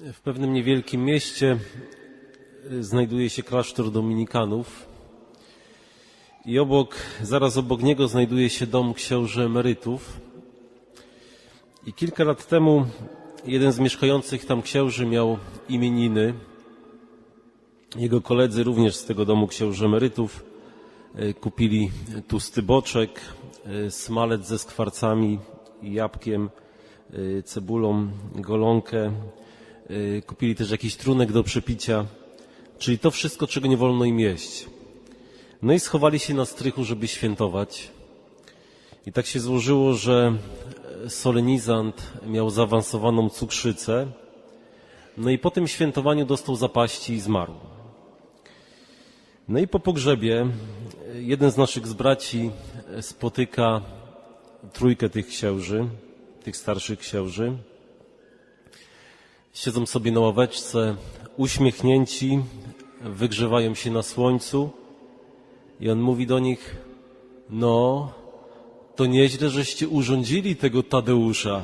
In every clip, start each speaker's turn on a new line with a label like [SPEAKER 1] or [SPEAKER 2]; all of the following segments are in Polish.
[SPEAKER 1] W pewnym niewielkim mieście y, znajduje się klasztor dominikanów i obok, zaraz obok niego znajduje się dom księży emerytów. I kilka lat temu jeden z mieszkających tam księży miał imieniny. Jego koledzy również z tego domu księży emerytów y, kupili tłusty boczek, y, smalec ze skwarcami jabłkiem, cebulą, golonkę. Y, Kupili też jakiś trunek do przepicia, czyli to wszystko, czego nie wolno im jeść. No i schowali się na strychu, żeby świętować. I tak się złożyło, że e, solenizant miał zaawansowaną cukrzycę. No i po tym świętowaniu dostał zapaści i zmarł. No i po pogrzebie e, jeden z naszych z braci e, spotyka trójkę tych księży, tych starszych księży. Siedzą sobie na ławeczce, uśmiechnięci, wygrzewają się na słońcu i on mówi do nich, no, to nieźle, żeście urządzili tego Tadeusza.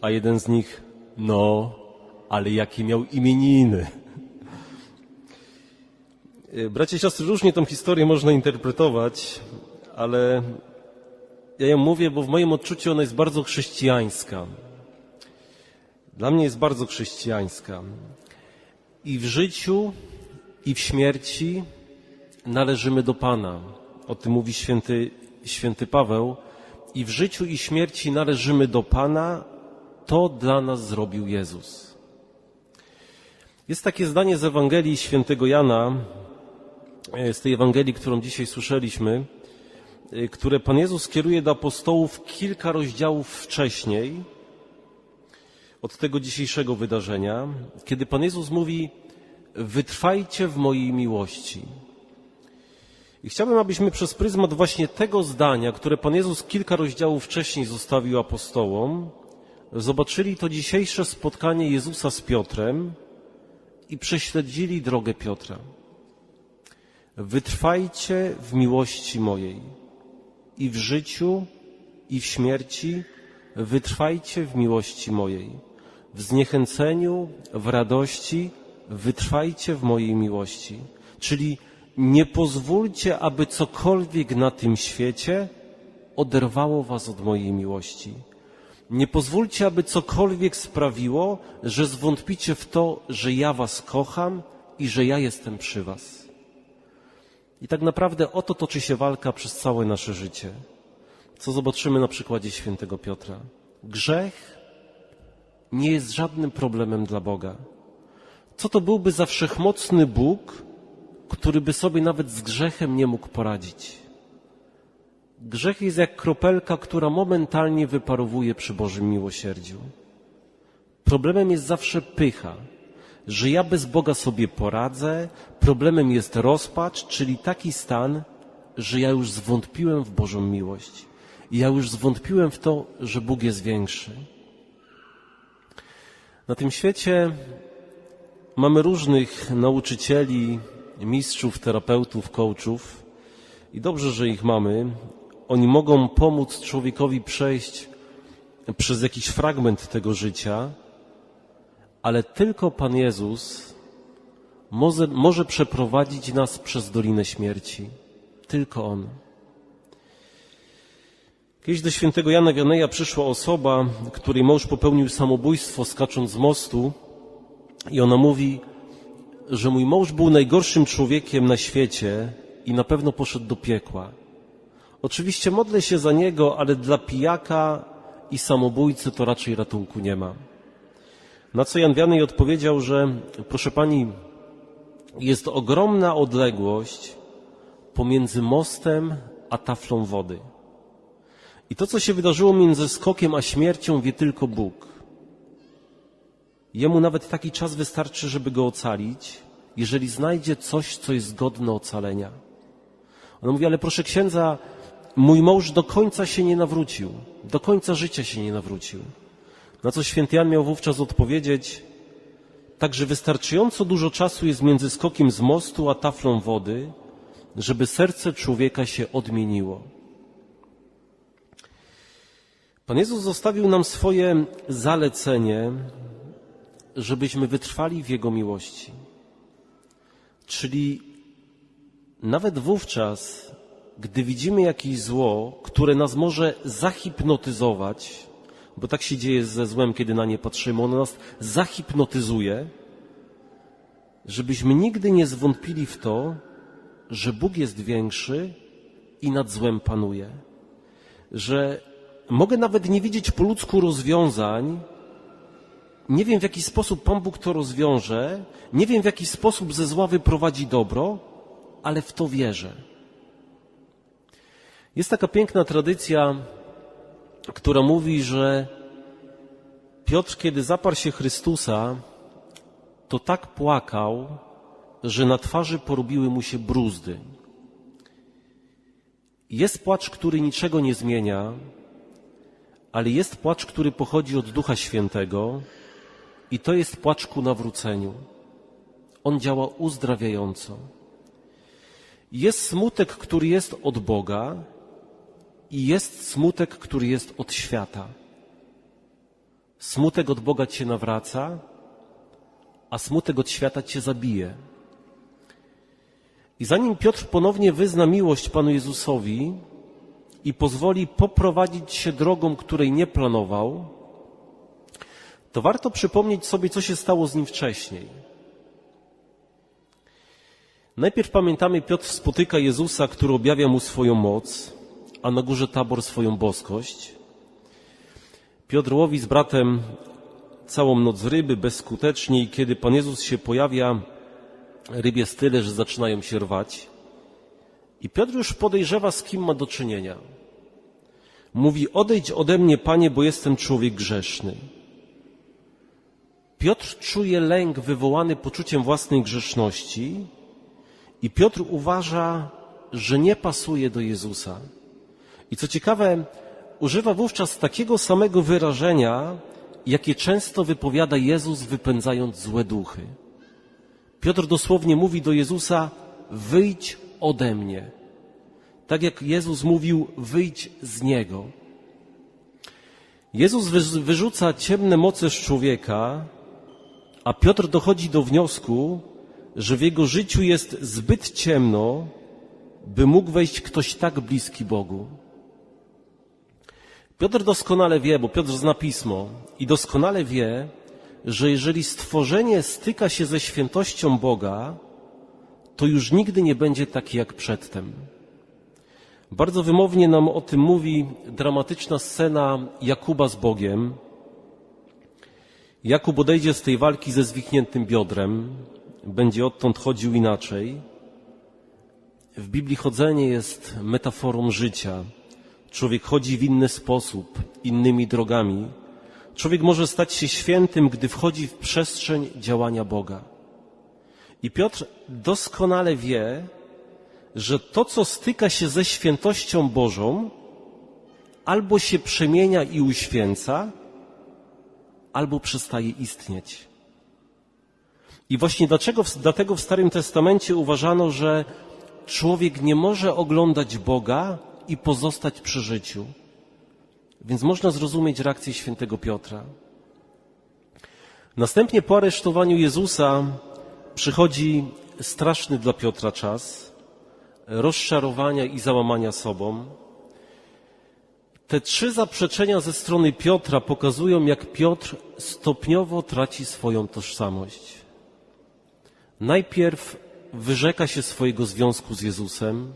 [SPEAKER 1] A jeden z nich, no, ale jakie miał imieniny. Y, Bracie i siostry, różnie tą historię można interpretować, ale ja ją mówię, bo w moim odczuciu ona jest bardzo chrześcijańska. Dla mnie jest bardzo chrześcijańska. I w życiu, i w śmierci należymy do Pana. O tym mówi święty, święty Paweł. I w życiu, i śmierci należymy do Pana. To dla nas zrobił Jezus. Jest takie zdanie z Ewangelii świętego Jana, e, z tej Ewangelii, którą dzisiaj słyszeliśmy, e, które Pan Jezus kieruje do apostołów kilka rozdziałów wcześniej, od tego dzisiejszego wydarzenia, kiedy Pan Jezus mówi: Wytrwajcie w mojej miłości. I chciałbym, abyśmy przez pryzmat właśnie tego zdania, które Pan Jezus kilka rozdziałów wcześniej zostawił apostołom, zobaczyli to dzisiejsze spotkanie Jezusa z Piotrem i prześledzili drogę Piotra. Wytrwajcie w miłości mojej i w życiu, i w śmierci, wytrwajcie w miłości mojej. W zniechęceniu, w radości, wytrwajcie w mojej miłości. Czyli nie pozwólcie, aby cokolwiek na tym świecie oderwało was od mojej miłości. Nie pozwólcie, aby cokolwiek sprawiło, że zwątpicie w to, że ja was kocham i że ja jestem przy was. I tak naprawdę o to toczy się walka przez całe nasze życie. Co zobaczymy na przykładzie świętego Piotra. Grzech nie jest żadnym problemem dla Boga. Co to byłby za wszechmocny Bóg, który by sobie nawet z grzechem nie mógł poradzić? Grzech jest jak kropelka, która momentalnie wyparowuje przy Bożym miłosierdziu. Problemem jest zawsze pycha, że ja bez Boga sobie poradzę. Problemem jest rozpacz, czyli taki stan, że ja już zwątpiłem w Bożą miłość. Ja już zwątpiłem w to, że Bóg jest większy. Na tym świecie mamy różnych nauczycieli, mistrzów, terapeutów, coachów i dobrze, że ich mamy. Oni mogą pomóc człowiekowi przejść przez jakiś fragment tego życia, ale tylko Pan Jezus może, może przeprowadzić nas przez Dolinę Śmierci. Tylko On. Kiedyś do świętego Jana Wianeja przyszła osoba, której mąż popełnił samobójstwo skacząc z mostu i ona mówi, że mój mąż był najgorszym człowiekiem na świecie i na pewno poszedł do piekła. Oczywiście modlę się za niego, ale dla pijaka i samobójcy to raczej ratunku nie ma. Na co Jan Wianej odpowiedział, że proszę pani, jest ogromna odległość pomiędzy mostem a taflą wody. I to, co się wydarzyło między skokiem a śmiercią, wie tylko Bóg. Jemu nawet taki czas wystarczy, żeby go ocalić, jeżeli znajdzie coś, co jest godne ocalenia. Ona mówi, ale proszę księdza, mój mąż do końca się nie nawrócił, do końca życia się nie nawrócił. Na co święty Jan miał wówczas odpowiedzieć, także wystarczająco dużo czasu jest między skokiem z mostu a taflą wody, żeby serce człowieka się odmieniło. Pan Jezus zostawił nam swoje zalecenie, żebyśmy wytrwali w Jego miłości. Czyli nawet wówczas, gdy widzimy jakieś zło, które nas może zahipnotyzować, bo tak się dzieje ze złem, kiedy na nie patrzymy, ono nas zahipnotyzuje, żebyśmy nigdy nie zwątpili w to, że Bóg jest większy i nad złem panuje. Że mogę nawet nie widzieć po ludzku rozwiązań, nie wiem w jaki sposób Pan Bóg to rozwiąże, nie wiem w jaki sposób ze zła wyprowadzi dobro, ale w to wierzę. Jest taka piękna tradycja, która mówi, że Piotr, kiedy zaparł się Chrystusa, to tak płakał, że na twarzy porobiły mu się bruzdy. Jest płacz, który niczego nie zmienia, ale jest płacz, który pochodzi od Ducha Świętego i to jest płacz ku nawróceniu. On działa uzdrawiająco. Jest smutek, który jest od Boga i jest smutek, który jest od świata. Smutek od Boga cię nawraca, a smutek od świata cię zabije. I zanim Piotr ponownie wyzna miłość Panu Jezusowi i pozwoli poprowadzić się drogą, której nie planował, to warto przypomnieć sobie, co się stało z nim wcześniej. Najpierw pamiętamy, Piotr spotyka Jezusa, który objawia mu swoją moc, a na górze tabor swoją boskość. Piotr łowi z bratem całą noc ryby bezskutecznie i kiedy Pan Jezus się pojawia, ryb jest tyle, że zaczynają się rwać. I Piotr już podejrzewa, z kim ma do czynienia. Mówi, odejdź ode mnie, Panie, bo jestem człowiek grzeszny. Piotr czuje lęk wywołany poczuciem własnej grzeszności i Piotr uważa, że nie pasuje do Jezusa. I co ciekawe, używa wówczas takiego samego wyrażenia, jakie często wypowiada Jezus, wypędzając złe duchy. Piotr dosłownie mówi do Jezusa: Wyjdź ode mnie. Tak jak Jezus mówił: Wyjdź z niego. Jezus wyrzuca ciemne moce z człowieka, a Piotr dochodzi do wniosku, że w jego życiu jest zbyt ciemno, by mógł wejść ktoś tak bliski Bogu. Piotr doskonale wie, bo Piotr zna pismo i doskonale wie, że jeżeli stworzenie styka się ze świętością Boga, to już nigdy nie będzie takie jak przedtem. Bardzo wymownie nam o tym mówi dramatyczna scena Jakuba z Bogiem. Jakub odejdzie z tej walki ze zwichniętym biodrem, będzie odtąd chodził inaczej. W Biblii chodzenie jest metaforą życia. Człowiek chodzi w inny sposób, innymi drogami. Człowiek może stać się świętym, gdy wchodzi w przestrzeń działania Boga. I Piotr doskonale wie, że to, co styka się ze świętością Bożą, albo się przemienia i uświęca, albo przestaje istnieć. I właśnie dlaczego, dlatego w Starym Testamencie uważano, że człowiek nie może oglądać Boga i pozostać przy życiu. Więc można zrozumieć reakcję świętego Piotra. Następnie po aresztowaniu Jezusa przychodzi straszny dla Piotra czas rozczarowania i załamania sobą. Te trzy zaprzeczenia ze strony Piotra pokazują, jak Piotr stopniowo traci swoją tożsamość. Najpierw wyrzeka się swojego związku z Jezusem,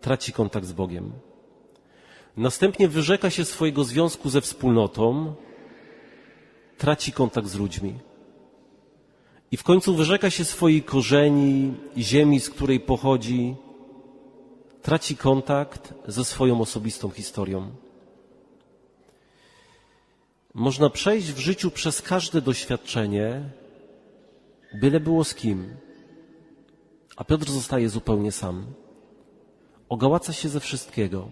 [SPEAKER 1] traci kontakt z Bogiem. Następnie wyrzeka się swojego związku ze wspólnotą, traci kontakt z ludźmi. I w końcu wyrzeka się swojej korzeni, ziemi, z której pochodzi, traci kontakt ze swoją osobistą historią. Można przejść w życiu przez każde doświadczenie, byle było z kim. A Piotr zostaje zupełnie sam. Ogałaca się ze wszystkiego.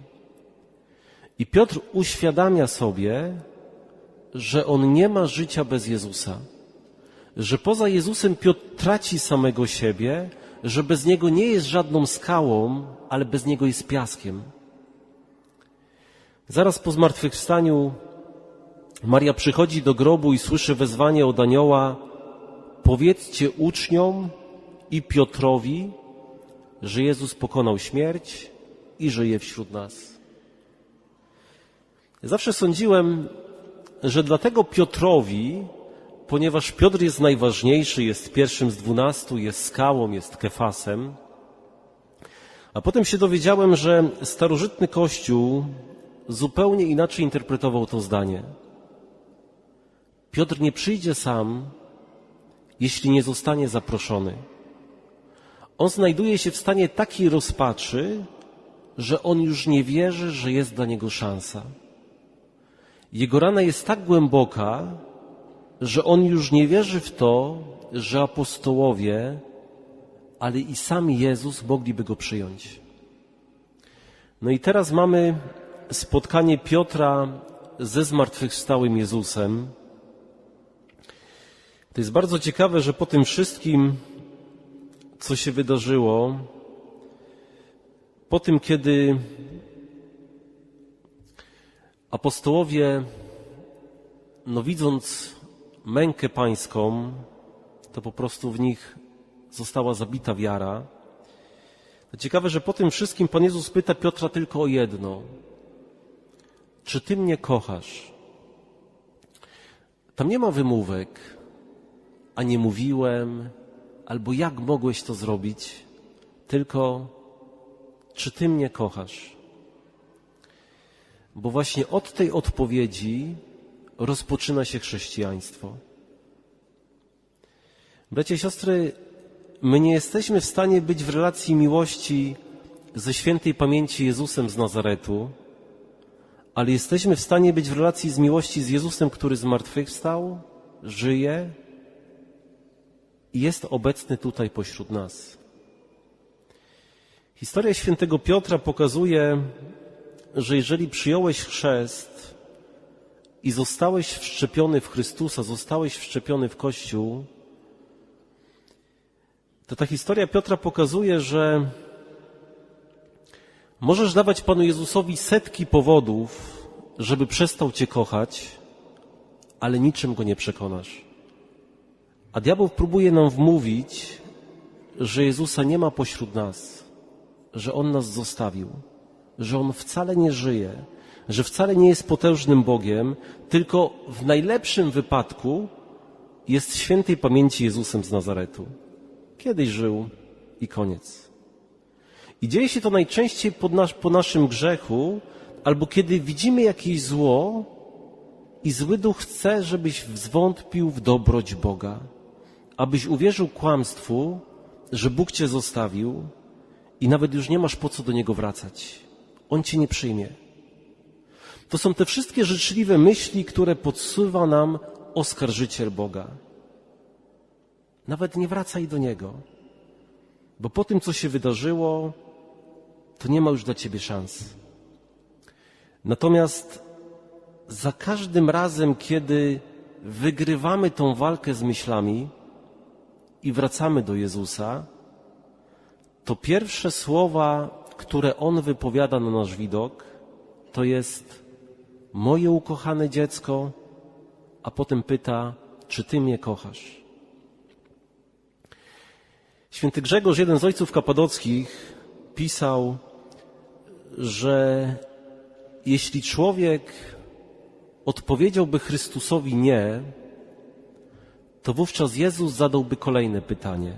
[SPEAKER 1] I Piotr uświadamia sobie, że on nie ma życia bez Jezusa. Że poza Jezusem Piotr traci samego siebie, że bez niego nie jest żadną skałą, ale bez niego jest piaskiem. Zaraz po zmartwychwstaniu Maria przychodzi do grobu i słyszy wezwanie od anioła: Powiedzcie uczniom i Piotrowi, że Jezus pokonał śmierć i żyje wśród nas. Zawsze sądziłem, że dlatego Piotrowi, ponieważ Piotr jest najważniejszy, jest pierwszym z dwunastu, jest skałą, jest kefasem, a potem się dowiedziałem, że starożytny Kościół zupełnie inaczej interpretował to zdanie. Piotr nie przyjdzie sam, jeśli nie zostanie zaproszony. On znajduje się w stanie takiej rozpaczy, że on już nie wierzy, że jest dla niego szansa. Jego rana jest tak głęboka, że on już nie wierzy w to, że apostołowie, ale i sam Jezus mogliby go przyjąć. No i teraz mamy spotkanie Piotra ze zmartwychwstałym Jezusem. To jest bardzo ciekawe, że po tym wszystkim, co się wydarzyło, po tym, kiedy apostołowie, no widząc mękę pańską, to po prostu w nich została zabita wiara. Ciekawe, że po tym wszystkim Pan Jezus pyta Piotra tylko o jedno. Czy Ty mnie kochasz? Tam nie ma wymówek, a nie mówiłem, albo jak mogłeś to zrobić, tylko czy Ty mnie kochasz? Bo właśnie od tej odpowiedzi rozpoczyna się chrześcijaństwo. Bracia i siostry, my nie jesteśmy w stanie być w relacji miłości ze świętej pamięci Jezusem z Nazaretu, ale jesteśmy w stanie być w relacji z miłości z Jezusem, który zmartwychwstał, żyje i jest obecny tutaj pośród nas. Historia świętego Piotra pokazuje, że jeżeli przyjąłeś chrzest i zostałeś wszczepiony w Chrystusa, zostałeś wszczepiony w Kościół, to ta historia Piotra pokazuje, że możesz dawać Panu Jezusowi setki powodów, żeby przestał Cię kochać, ale niczym Go nie przekonasz. A diabeł próbuje nam wmówić, że Jezusa nie ma pośród nas, że On nas zostawił, że On wcale nie żyje, że wcale nie jest potężnym Bogiem, tylko w najlepszym wypadku jest świętej pamięci Jezusem z Nazaretu. Kiedyś żył i koniec. I dzieje się to najczęściej po naszym grzechu, albo kiedy widzimy jakieś zło i zły duch chce, żebyś zwątpił w dobroć Boga, abyś uwierzył kłamstwu, że Bóg cię zostawił i nawet już nie masz po co do Niego wracać. On cię nie przyjmie. To są te wszystkie życzliwe myśli, które podsuwa nam oskarżyciel Boga. Nawet nie wracaj do Niego, bo po tym, co się wydarzyło, to nie ma już dla Ciebie szans. Natomiast za każdym razem, kiedy wygrywamy tą walkę z myślami i wracamy do Jezusa, to pierwsze słowa, które On wypowiada na nasz widok, to jest moje ukochane dziecko, a potem pyta, czy Ty mnie kochasz? Święty Grzegorz, jeden z ojców kapadockich, pisał, że jeśli człowiek odpowiedziałby Chrystusowi nie, to wówczas Jezus zadałby kolejne pytanie.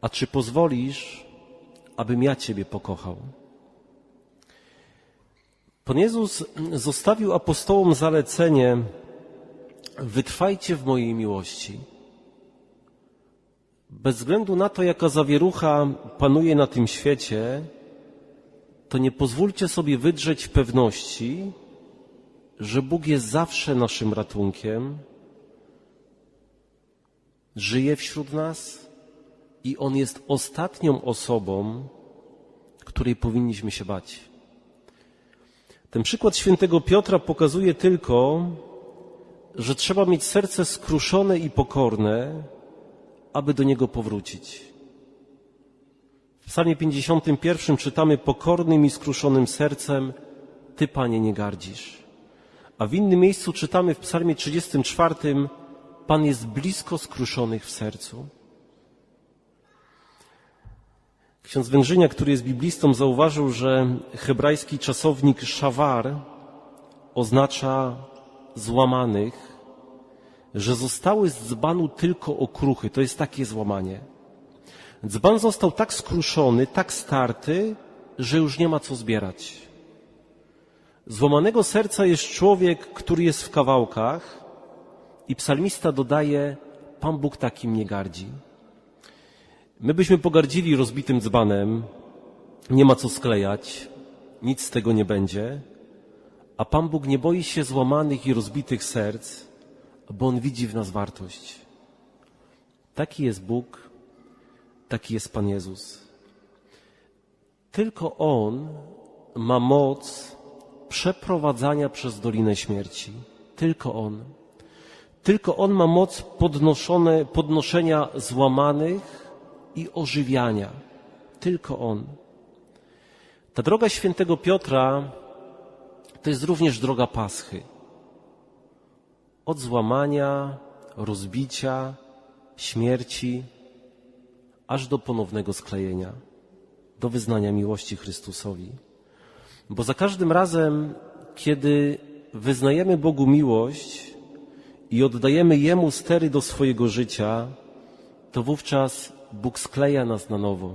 [SPEAKER 1] A czy pozwolisz, abym ja Ciebie pokochał? Pan Jezus zostawił apostołom zalecenie: wytrwajcie w mojej miłości. Bez względu na to, jaka zawierucha panuje na tym świecie, to nie pozwólcie sobie wydrzeć pewności, że Bóg jest zawsze naszym ratunkiem, żyje wśród nas i On jest ostatnią osobą, której powinniśmy się bać. Ten przykład świętego Piotra pokazuje tylko, że trzeba mieć serce skruszone i pokorne, aby do niego powrócić. W Psalmie 51 czytamy: Pokornym i skruszonym sercem Ty, Panie, nie gardzisz. A w innym miejscu czytamy w Psalmie 34: Pan jest blisko skruszonych w sercu. Ksiądz Węgrzynia, który jest biblistą, zauważył, że hebrajski czasownik szawar oznacza złamanych, że zostały z dzbanu tylko okruchy. To jest takie złamanie. Dzban został tak skruszony, tak starty, że już nie ma co zbierać. Złamanego serca jest człowiek, który jest w kawałkach i psalmista dodaje, Pan Bóg takim nie gardzi. My byśmy pogardzili rozbitym dzbanem, nie ma co sklejać, nic z tego nie będzie, a Pan Bóg nie boi się złamanych i rozbitych serc, bo On widzi w nas wartość. Taki jest Bóg, taki jest Pan Jezus. Tylko On ma moc przeprowadzania przez Dolinę Śmierci. Tylko On. Tylko On ma moc podnoszone, podnoszenia złamanych i ożywiania. Tylko On. Ta droga świętego Piotra to jest również droga Paschy. Od złamania, rozbicia, śmierci, aż do ponownego sklejenia, do wyznania miłości Chrystusowi. Bo za każdym razem, kiedy wyznajemy Bogu miłość i oddajemy Jemu stery do swojego życia, to wówczas Bóg skleja nas na nowo.